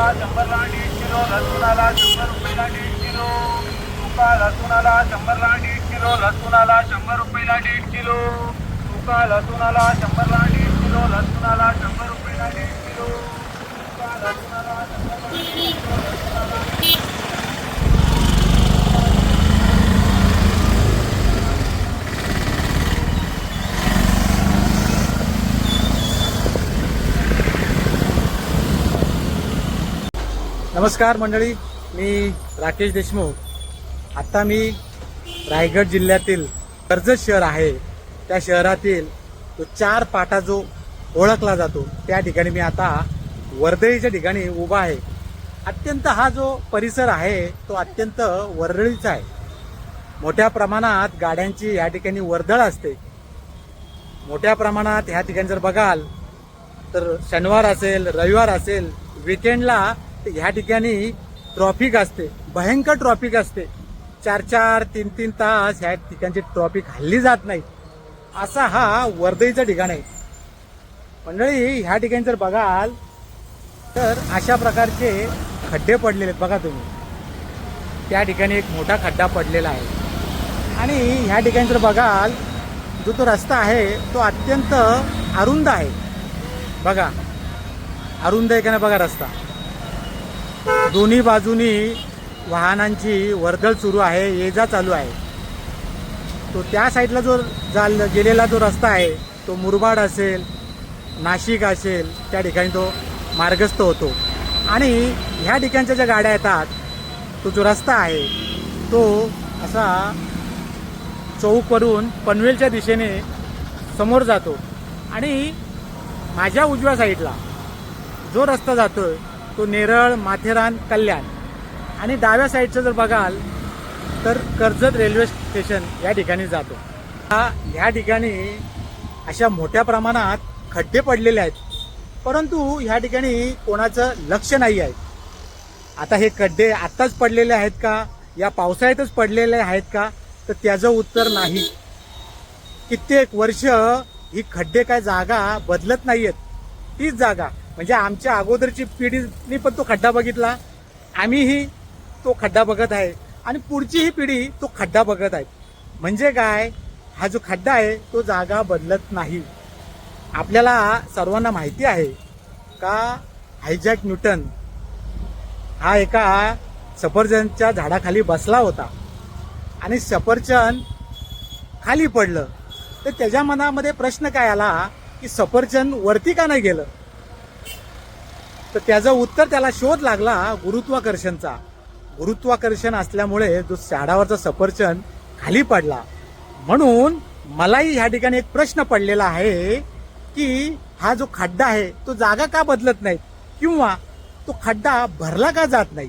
लसूणाला शंभरला दीड किलो लसूणाला शंभर रुपयाला दीड किलो. सुका लसूणाला शंभरला दीड किलो लसूणाला शंभर रुपयाला दीड किलो. सुका लसूणाला शंभरला दीड किलो लसूणाला शंभर रुपयाला दीड किलो. सुका लसूणाला शंभरला दीड किलो लसूणाला नमस्कार मंडळी मी राकेश देशमुख. आत्ता मी रायगड जिल्ह्यातील कर्जत शहर आहे. त्या शहरातील तो चार पाटा जो ओळखला जातो त्या ठिकाणी मी आता वर्दळीच्या ठिकाणी उभा आहे. अत्यंत हा जो परिसर आहे तो अत्यंत वर्दळीचा आहे. मोठ्या प्रमाणात गाड्यांची या ठिकाणी वर्दळ असते. मोठ्या प्रमाणात ह्या ठिकाणी जर बघाल तर शनिवार असेल रविवार असेल विकेंडला तर ह्या ठिकाणी ट्रॉफिक असते. भयंकर ट्रॉफिक असते. चार चार तीन तीन तास ह्या ठिकाणची ट्रॉफिक हल्ली जात नाही. असा हा वर्दईचं ठिकाण आहे. मंडळी ह्या ठिकाणी जर बघाल तर अशा प्रकारचे खड्डे पडलेले आहेत. बघा तुम्ही. त्या ठिकाणी एक मोठा खड्डा पडलेला आहे. आणि ह्या ठिकाणी जर बघाल जो तो रस्ता आहे तो अत्यंत अरुंद आहे. बघा. अरुंद आहे का नाही? बघा रस्ता. दोन्ही बाजूनी वाहनांची वर्दळ सुरू आहे ये जा चालू आहे. तो त्या साईडला जो जाल गेलेला जो रस्ता आहे तो मुरबाड असेल नाशिक असेल त्या ठिकाणी तो मार्गस्थ होतो. आणि ह्या ठिकाणच्या ज्या गाड्या येतात तो जो रस्ता आहे तो असा चौकवरून पनवेलच्या दिशेने समोर जातो. आणि माझ्या उजव्या साईडला जो रस्ता जातोय तो नेरळ माथेरान कल्याण. आणि डाव्या साईडचं जर बघाल तर कर्जत रेल्वे स्टेशन या ठिकाणी जातो. हा ह्या ठिकाणी अशा मोठ्या प्रमाणात खड्डे पडलेले आहेत. परंतु ह्या ठिकाणी कोणाचं लक्ष नाही आहे. आता हे खड्डे आत्ताच पडलेले आहेत का? या पावसाळ्यातच पडलेले आहेत का? तर त्याचं उत्तर नाही. कित्येक वर्ष ही खड्डे काय जागा बदलत नाही आहेत तीच जागा म्हणजे आमच्या अगोदरची पिढीने पण तो खड्डा बघितला. आम्हीही तो खड्डा बघत आहे. आणि पुढचीही पिढी तो खड्डा बघत आहे. म्हणजे काय? हा जो खड्डा आहे तो जागा बदलत नाही. आपल्याला सर्वांना माहिती आहे का हायजॅक न्यूटन हा एका सफरचंदच्या झाडाखाली बसला होता. आणि सफरचंद खाली पडलं. तर त्याच्या मनामध्ये प्रश्न काय आला की सफरचंद वरती का नाही गेलं? तर त्याचं उत्तर त्याला शोध लागला गुरुत्वाकर्षणचा. गुरुत्वाकर्षण असल्यामुळे जो झाडावरचा सफरचंद खाली पडला. म्हणून मलाही ह्या ठिकाणी एक प्रश्न पडलेला आहे की हा जो खड्डा आहे तो जागा का बदलत नाही? किंवा तो खड्डा भरला का जात नाही?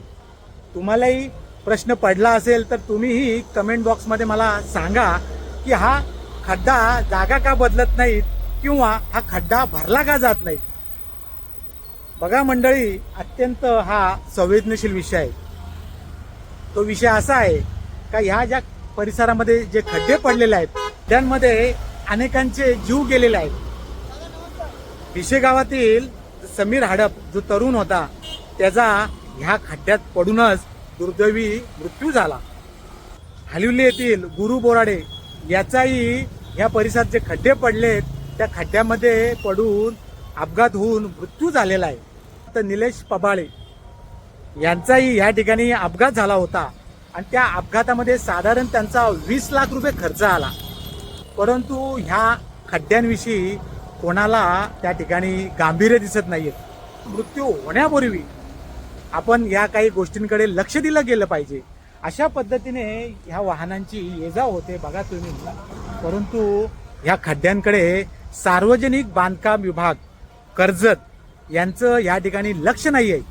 तुम्हालाही प्रश्न पडला असेल तर तुम्हीही कमेंट बॉक्समध्ये मला सांगा की हा खड्डा जागा का बदलत नाहीत किंवा हा खड्डा भरला का जात नाही? बघा मंडळी अत्यंत हा संवेदनशील विषय आहे. तो विषय असा आहे का ह्या ज्या परिसरामध्ये जे खड्डे पडलेले आहेत त्यांमध्ये अनेकांचे जीव गेलेले आहेत. भिशे गावातील समीर हडप जो तरुण होता त्याचा ह्या खड्ड्यात पडूनच दुर्दैवी मृत्यू झाला. हलिवली येथील गुरु बोराडे याचाही ह्या परिसरात जे खड्डे पडलेत त्या खड्ड्यामध्ये पडून अपघात होऊन मृत्यू झालेला आहे. तर निलेश पबाळे यांचाही या ठिकाणी अपघात झाला होता. आणि त्या अपघातामध्ये साधारण त्यांचा वीस लाख रुपये खर्च आला. परंतु ह्या खड्ड्यांविषयी कोणाला त्या ठिकाणी गांभीर्य दिसत नाहीये. मृत्यू होण्यापूर्वी आपण या काही गोष्टींकडे लक्ष दिलं गेलं पाहिजे. अशा पद्धतीने ह्या वाहनांची ये जा होते बघा तुम्ही. परंतु ह्या खड्ड्यांकडे सार्वजनिक बांधकाम विभाग कर्जत यांचं या ठिकाणी लक्ष नाही आहे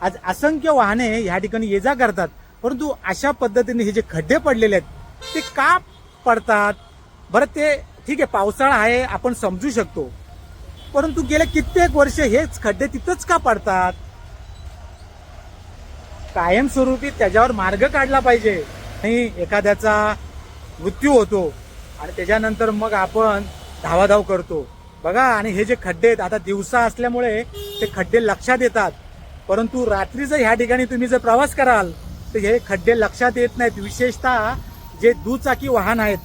आज असंख्य वाहने ह्या ठिकाणी ये जा करतात परंतु अशा पद्धतीने हे जे खड्डे पडलेले आहेत ते का पडतात? बरं ते ठीक आहे पावसाळा आहे आपण समजू शकतो. परंतु गेले कित्येक वर्ष हेच खड्डे तिथंच का पडतात? कायमस्वरूपी त्याच्यावर मार्ग काढला पाहिजे. आणि एखाद्याचा मृत्यू होतो आणि त्याच्यानंतर मग आपण धावाधाव करतो. बघा आणि हे जे खड्डे आहेत आता दिवसा असल्यामुळे ते खड्डे लक्षात येतात. परंतु रात्री जर ह्या ठिकाणी तुम्ही जर प्रवास कराल तर हे खड्डे लक्षात येत नाहीत. विशेषतः जे दुचाकी वाहन आहेत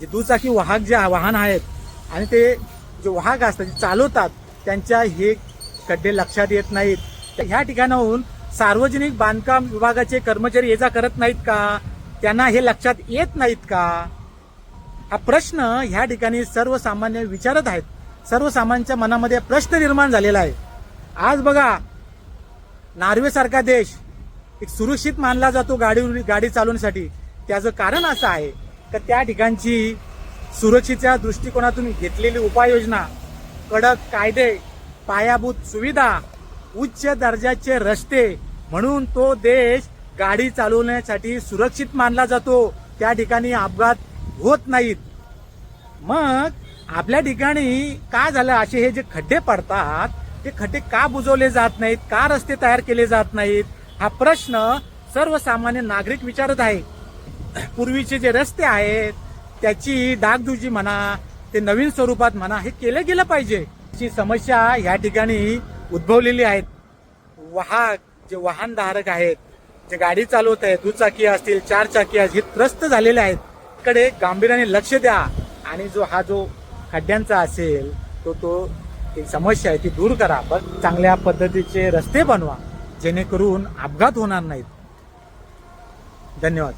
जे दुचाकी वाहक जे वाहन आहेत आणि ते जे वाहक असतात जे चालवतात त्यांच्या हे खड्डे लक्षात येत नाहीत. तर ह्या ठिकाणाहून सार्वजनिक बांधकाम विभागाचे कर्मचारी ये जा करत नाहीत का? त्यांना हे लक्षात येत नाहीत का? हा प्रश्न ह्या ठिकाणी सर्वसामान्य विचारत आहेत. सर्वसामान्यांच्या मनामध्ये प्रश्न निर्माण झालेला आहे. आज बघा नॉर्वेसारखा देश एक सुरक्षित मानला जातो गाडी गाडी चालवण्यासाठी. त्याचं कारण असं आहे का त्या ठिकाणची सुरक्षेच्या दृष्टिकोनातून घेतलेली उपाययोजना कडक कायदे पायाभूत सुविधा उच्च दर्जाचे रस्ते म्हणून तो देश गाडी चालवण्यासाठी सुरक्षित मानला जातो. त्या ठिकाणी अपघात होत नाहीत. मग आपल्या ठिकाणी का झालं? असे हे जे खड्डे पडतात ते खड्डे का बुजवले जात नाहीत? का रस्ते तयार केले जात नाहीत? हा प्रश्न सर्वसामान्य नागरिक विचारत आहे. पूर्वीचे जे रस्ते आहेत त्याची डागदुजी म्हणा ते नवीन स्वरूपात म्हणा हे केलं गेलं पाहिजे. ही समस्या ह्या ठिकाणी उद्भवलेली आहेत. वाहक जे वाहनधारक आहेत जे गाडी चालवत आहेत दुचाकी असतील चार चाकी असतील हे त्रस्त झालेले आहेत. कडे गांभीर्याने लक्ष द्या. आणि जो हा जो खड्ड्यांचा असेल तो तो एक समस्या आहे ती दूर करा. पण चांगल्या पद्धतीचे रस्ते बनवा जेणेकरून अपघात होणार नाहीत. धन्यवाद.